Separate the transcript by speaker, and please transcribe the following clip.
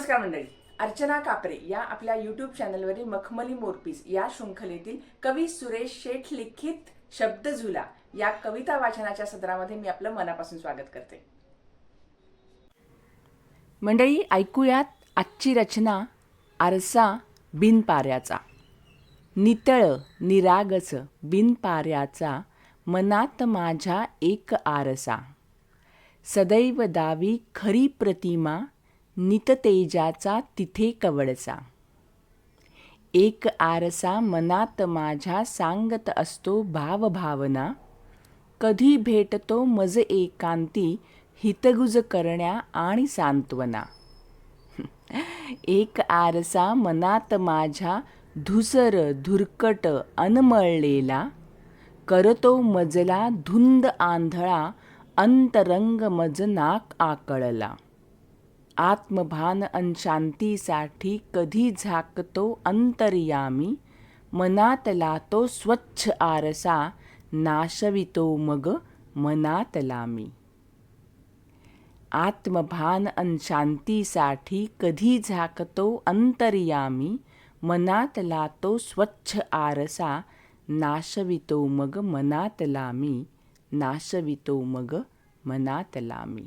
Speaker 1: नमस्कार मंडळी. अर्चना कापरे या आपल्या यूट्यूब चॅनलवरील मखमली मोरपीस या शृंखलेतील कवी सुरेश शेठ लिखित शब्द झुला या कविता वाचनाच्या सदरामध्ये मी आपलं मनापासून स्वागत करते. मंडळी ऐकूयात आजची रचना आरसा बिनपाऱ्याचा. नितळ निरागस बिनपाऱ्याचा मनात माझ्या एक आरसा. सदैव दावी खरी प्रतिमा निततेजाचा तिथे कवळसा. एक आरसा मनात माझ्या सांगत असतो भावभावना. कधी भेटतो मज एकांती हितगुज करण्या आणि सांत्वना. एक आरसा मनात माझ्या धुसर धुरकट अनमळलेला. करतो मजला धुंद आंधळा अंतरंग मज नाक आकळला. आत्मभान अन शांतीसाठी कधी झाकतो अंतर्यामी? मनातला तो स्वच्छ आरसा नाशवितो मग मनातला मी आत्मभान अन शांतीसाठी कधी झाकतो अंतर्यामी? मनातला तो स्वच्छ आरसा नाशवितो मग मनातला मी नाशवितो मग मनातला मी